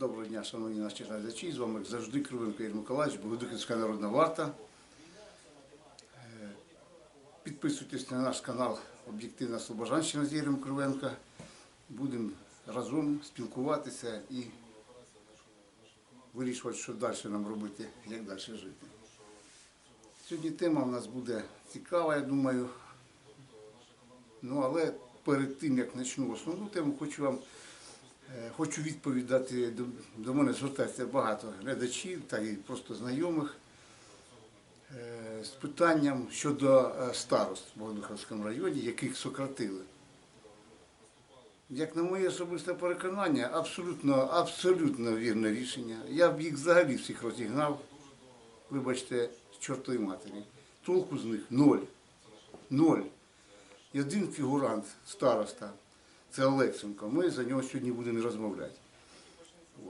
Доброго дня, шановні наші глядачі. З вами як завжди Кривенко Ігор Миколаївич, Богодухівська народна варта. Е, Підписуйтесь на наш канал Об'єктивна Слобожанщина з Ігорем Кривенко. Будемо разом спілкуватися і вирішувати, що далі нам робити, як далі жити. Сьогодні тема в нас буде цікава, я думаю. Ну, але перед тим, як почну основну тему, хочу вам Хочу відповідати, до, мене звертається багато глядачів та і просто знайомих е, з питанням щодо е, старост в Богодухівському районі, яких сократили. Як на моє особисте переконання, абсолютно, абсолютно вірне рішення. Я б їх взагалі всіх розігнав, вибачте, з чортої матері. Толку з них ноль. Ноль. І один фігурант, староста, це Олексенко. Ми за нього сьогодні будемо розмовляти.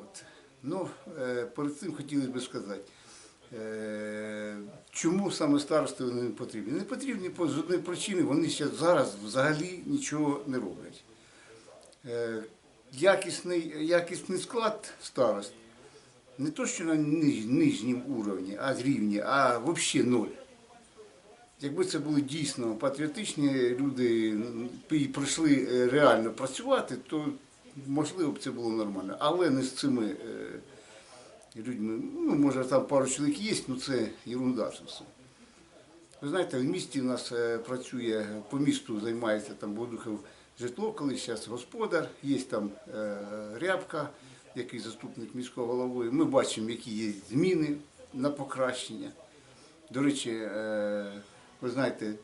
От. Ну, е, перед цим хотілося б сказати, е, чому саме старости вони не потрібні? Не потрібні по- з одної причини, вони ще зараз взагалі нічого не роблять. Е, якісний, якісний склад старост не то, що на ниж, нижньому уровні, а рівні, а взагалі ноль. Якби це були дійсно патріотичні люди і прийшли е, реально працювати, то можливо б це було нормально. Але не з цими е, людьми. Ну, може там пару чоловік є, ну це ерунда. Ви знаєте, в місті у нас е, працює, по місту займається там Бодухов житло, коли зараз господар, є там рябка, який заступник міського голови. Ми бачимо, які є зміни на покращення. До речі, ви знаєте,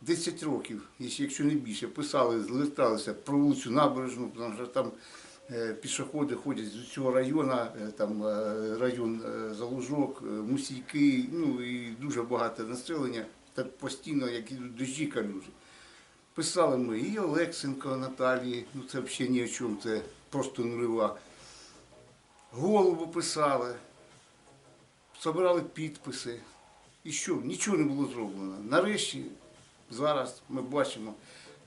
10 років, якщо не більше, писали, зверталися про вулицю Набережну, тому що там е, пішоходи ходять з цього району, е, там е, район Залужок, Мусійки, ну і дуже багато населення, так постійно, як ідуть дощі калюжі. Писали ми і Олексенко Наталії, ну це взагалі ні о чому, це просто нульова. Голову писали, збирали підписи. І що? Нічого не було зроблено. Нарешті, зараз ми бачимо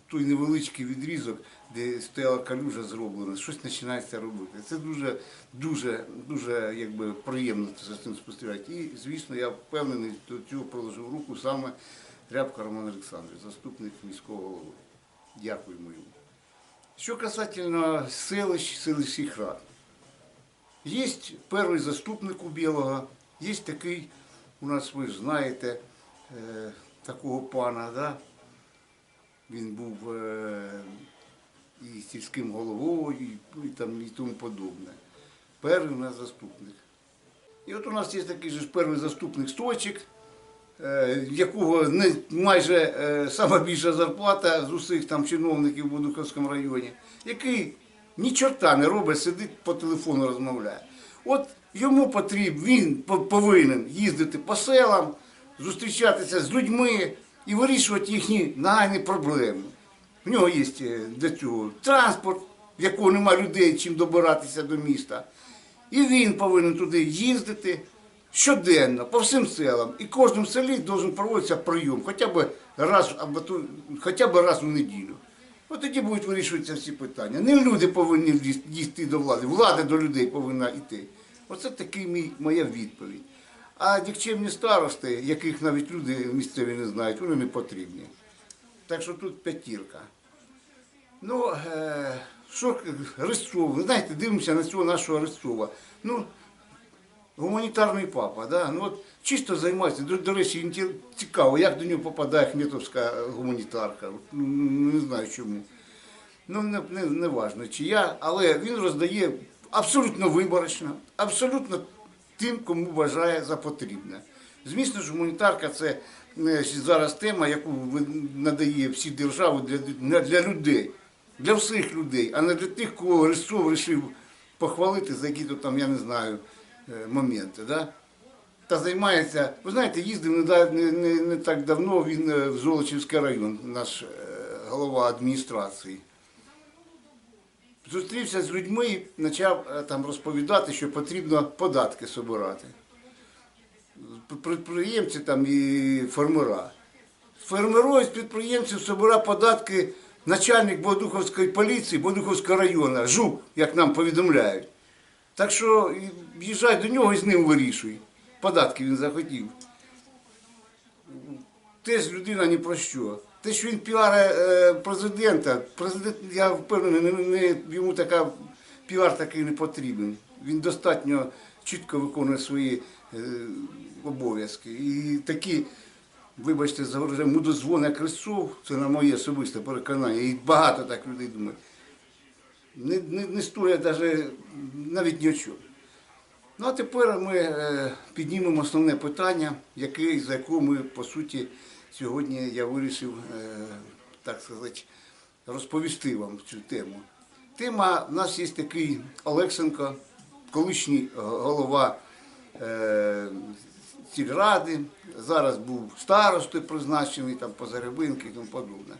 той невеличкий відрізок, де стояла калюжа зроблена, щось починається робити. Це дуже, дуже, дуже якби, приємно за цим спостерігати. І, звісно, я впевнений, до цього приложив руку саме Рябко Роман Олександрович, заступник міського голови. Дякуємо йому. Що касательно селищ, селищних рад. Є перший заступник у Білого, є такий, у нас ви ж знаєте, е, такого пана, да? він був е, і сільським головою, і, там, і тому подобне. Перший у нас заступник. І от у нас є такий же перший заступник Стойчик, е, якого не, майже е, сама більша зарплата з усіх там чиновників в Будуховському районі, який ні чорта не робить, сидить по телефону розмовляє. От йому потрібно, він повинен їздити по селам, зустрічатися з людьми і вирішувати їхні нагальні проблеми. В нього є е, для цього транспорт, в якого немає людей, чим добиратися до міста. І він повинен туди їздити щоденно, по всім селам. І в кожному селі має проводитися прийом, хоча б раз або ту- хоча б раз у неділю. От тоді будуть вирішуватися всі питання. Не люди повинні дійти до влади, влада до людей повинна йти. Оце такий мій, моя відповідь. А нікчемні старости, яких навіть люди місцеві не знають, вони не потрібні. Так що тут п'ятірка. Ну, е, що Рисцов, знаєте, дивимося на цього нашого Рисцова. Ну, гуманітарний папа, да? ну, от, чисто займається. До, до речі, цікаво, як до нього попадає Хмітовська гуманітарка. Ну, не знаю чому. Ну, не, не, не важно, чия, але він роздає абсолютно виборочно, абсолютно тим, кому вважає за потрібне. Звісно ж, гуманітарка це е, зараз тема, яку надає всі держави для, для людей, для всіх людей, а не для тих, кого Рисцов вирішив похвалити за які-то там, я не знаю, е, моменти. Да? Та займається, ви знаєте, їздив не, не, не, так давно він е, в Золочівський район, наш голова адміністрації. Зустрівся з людьми і почав е, там розповідати, що потрібно податки збирати. Підприємці там і фермера. Формирують з підприємців собира податки начальник Бодуховської поліції, Бодуховського району, Жук, як нам повідомляють. Так що їжджай до нього і з ним вирішуй. Податки він захотів. Теж людина ні про що. Те, що він піаре е, президента, президент, я впевнений, не, не, йому така піар такий не потрібен. Він достатньо чітко виконує свої е, обов'язки. І такі, вибачте, за вже мудозвони як Христов, це на моє особисте переконання. І багато так людей думають. Не, не, не стоять навіть, навіть ні о чому. Ну а тепер ми е, піднімемо основне питання, яке, за яке ми, по суті, сьогодні я вирішив, е, так сказати, розповісти вам цю тему. Тема, в нас є такий Олексенко, колишній голова е, сільради, зараз був старостою призначений, там, Позарябинки і тому подобне.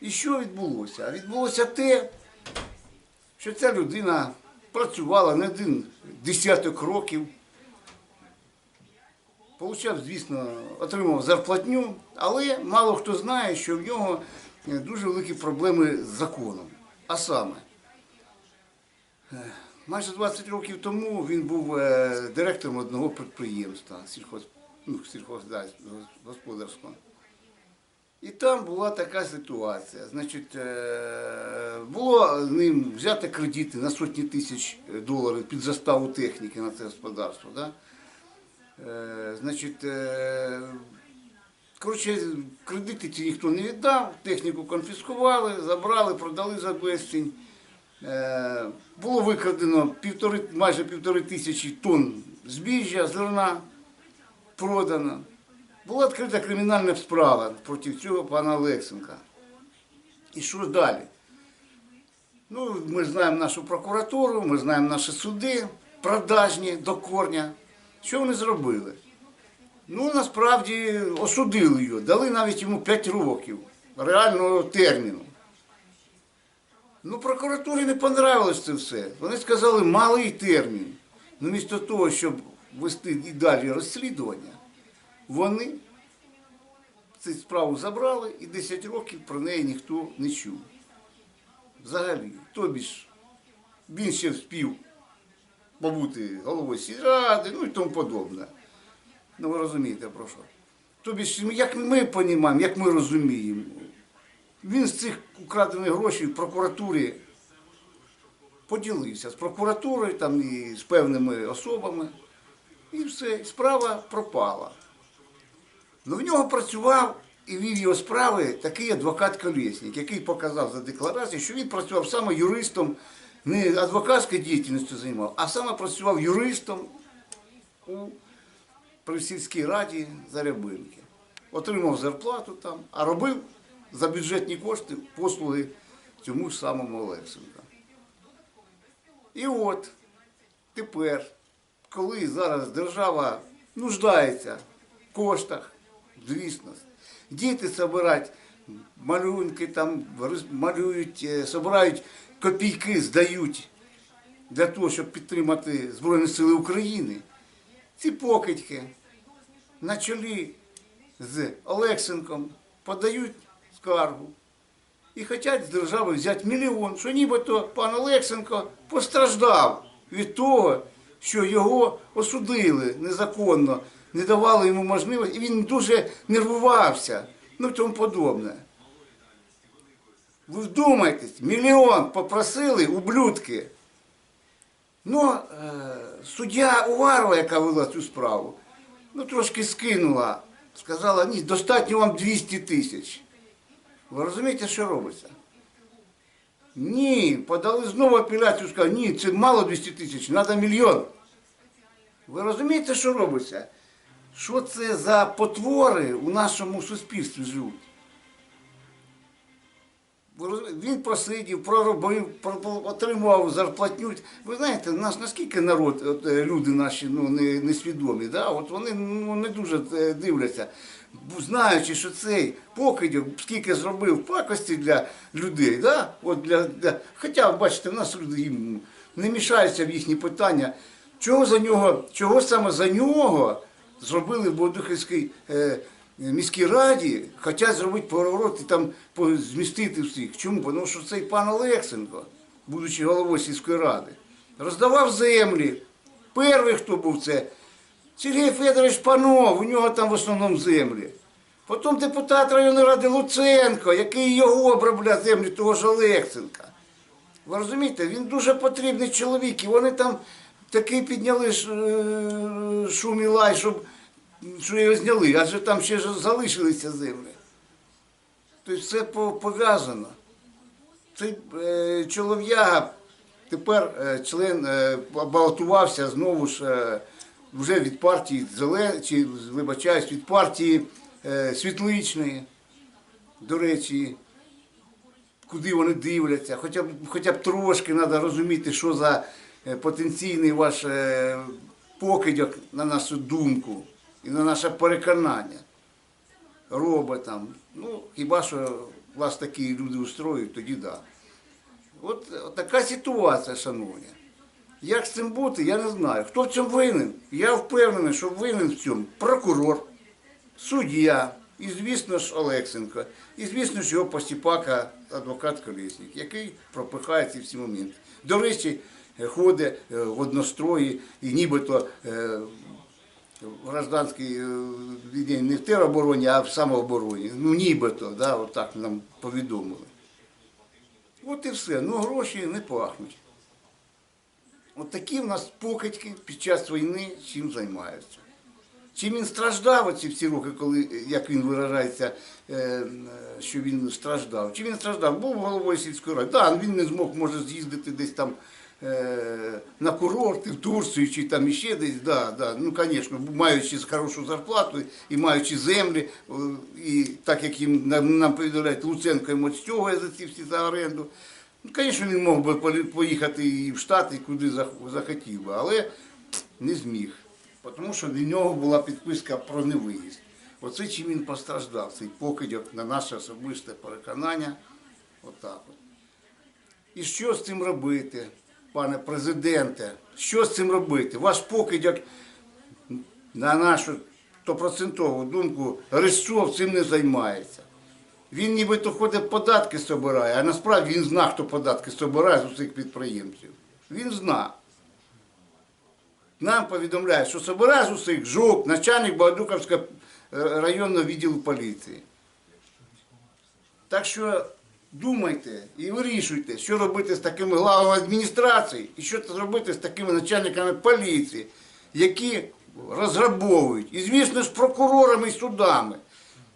І що відбулося? Відбулося те, що ця людина працювала не один десяток років. Получав, звісно, отримав зарплатню, але мало хто знає, що в нього е, дуже великі проблеми з законом. А саме, е, майже 20 років тому він був е, директором одного підприємства сільхоз, ну. І там була така ситуація. Значить, було з ним взяти кредити на сотні тисяч доларів під заставу техніки на це господарство. Да? Е, Значить, е, коротше, кредити ці ніхто не віддав, техніку конфіскували, забрали, продали за безцінь. Е, Було викрадено півтори, майже півтори тисячі тонн збіжжя, зерна продано. Була відкрита кримінальна справа проти цього пана Олексенка. І що далі? Ну, ми знаємо нашу прокуратуру, ми знаємо наші суди, продажні до корня. Що вони зробили? Ну, насправді осудили його, дали навіть йому 5 років реального терміну. Ну, прокуратурі не понравилось це все. Вони сказали малий термін. Ну, місто того, щоб вести і далі розслідування, вони цю справу забрали і 10 років про неї ніхто не чув. Взагалі, тобі ж він ще вспів побути головою сільради, ну і тому подобне. Ну ви розумієте про що. Тобі як ми розуміємо, як ми розуміємо, він з цих украдених грошей в прокуратурі поділився з прокуратурою там, і з певними особами. І все, справа пропала. Ну в нього працював і вів його справи такий адвокат Колєснік, який показав за декларацією, що він працював саме юристом, не адвокатською діяльністю займав, а саме працював юристом у сільській раді Зарябинки. Отримав зарплату там, а робив за бюджетні кошти послуги цьому самому Олексенка. І от тепер, коли зараз держава нуждається в коштах, звісно, діти збирають малюнки, там малюють, е, збирають копійки, здають для того, щоб підтримати Збройні Сили України. Ці покидьки на чолі з Олексенком подають скаргу і хочуть з держави взяти мільйон, що нібито пан Олексенко постраждав від того, що його осудили незаконно, не давали йому можливості, і він дуже нервувався, ну тому подобне. Ви вдумайтесь, мільйон попросили ублюдки. Ну, е, суддя Уварова, яка вела цю справу, ну трошки скинула, сказала, ні, достатньо вам 200 тисяч. Ви розумієте, що робиться? Ні, подали знову апеляцію, сказали, ні, це мало 200 тисяч, треба мільйон. Ви розумієте, що робиться? Що це за потвори у нашому суспільстві живуть? Він просидів, проробив, про- отримував зарплатню. Ви знаєте, наш наскільки народ, от, е, люди наші ну, не, несвідомі, да? от вони ну, не дуже е, дивляться, знаючи, що цей покидьок скільки зробив пакості для людей. Да? От для, для... Хоча, бачите, в нас люди їм не мішаються в їхні питання. Чого за нього, чого саме за нього зробили в е, міській раді, хочуть зробити переворот і там змістити всіх. Чому? Тому що цей пан Олексенко, будучи головою сільської ради, роздавав землі. Перший, хто був це, Сергій Федорович Панов, у нього там в основному землі. Потім депутат районної ради Луценко, який його обробляв землі того ж Олексенка. Ви розумієте, він дуже потрібний чоловік, і вони там такий підняли е, шум і лай, щоб, що його зняли, адже там ще ж залишилися землі. Тобто все пов'язано. Цей е, чолов'яга тепер е, член е, балотувався знову ж вже від партії Зелен, чи вибачаюсь, від партії Світличної. До речі, куди вони дивляться, хоча б, хоча б трошки треба розуміти, що за потенційний ваш покидьок на нашу думку і на наше переконання робить там. Ну, хіба що вас такі люди устроюють, тоді. Да. От, от така ситуація, шановні. Як з цим бути, я не знаю. Хто в цьому винен? Я впевнений, що винен в цьому прокурор, суддя, і, звісно ж, Олексенко, і, звісно ж, його постіпака адвокат Колєснік, який пропихає ці всі моменти. До речі, ходить е, в однострої і нібито е, в гражданській е, не в теробороні, а в самообороні. Ну, нібито, да, отак нам повідомили. От і все. Ну, гроші не пахнуть. От такі в нас покидьки під час війни чим займаються. Чим він страждав оці всі роки, коли, як він виражається, е, е, що він страждав. Чим він страждав? Був головою сільської ради. Так, він не змог, може, з'їздити десь там е, на курорти, в Турцію чи там іще десь. Да, да. Ну, звісно, маючи хорошу зарплату і маючи землі, е, і так як їм нам, нам повідомляють, Луценко йому стягує за ці всі за оренду. Ну, звісно, він мог би поїхати і в Штати, і куди захотів би, але не зміг. Тому що для нього була підписка про невиїзд. Оце чим він постраждав, цей покидьок на наше особисте переконання. Отак от. І що з цим робити, пане президенте? Що з цим робити? Ваш покидьок, на нашу стопроцентову думку, Рисцов цим не займається. Він нібито ходить податки собирає, а насправді він зна, хто податки собирає з усіх підприємців. Він зна. Нам повідомляють, що собирає з усіх ЖОК, начальник Богодухівського е, районного відділу поліції. Так що думайте і вирішуйте, що робити з такими главами адміністрації і що робити з такими начальниками поліції, які розграбовують. І, звісно ж, прокурорами і судами.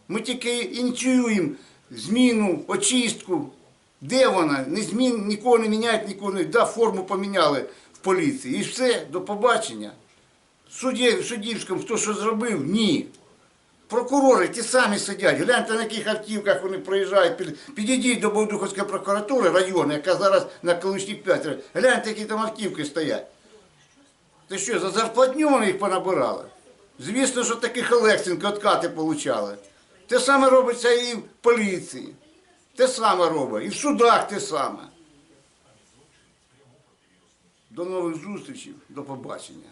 Ми тільки ініціюємо зміну, очистку. Де вона? Не змін, нікого не міняють, нікого не да, форму поміняли в поліції. І все, до побачення. Судді, суддівському хто що зробив? Ні. Прокурори ті самі сидять. Гляньте, на яких автівках вони проїжджають. Під- Підійдіть до Богодухівської прокуратури району, яка зараз на колишніх п'ять. Гляньте, які там автівки стоять. Ти що, за зарплатню вони їх понабирали? Звісно, що таких Олексенко откати получали. Те саме робиться і в поліції. Те саме робить. І в судах те саме. До нових зустрічей, до побачення.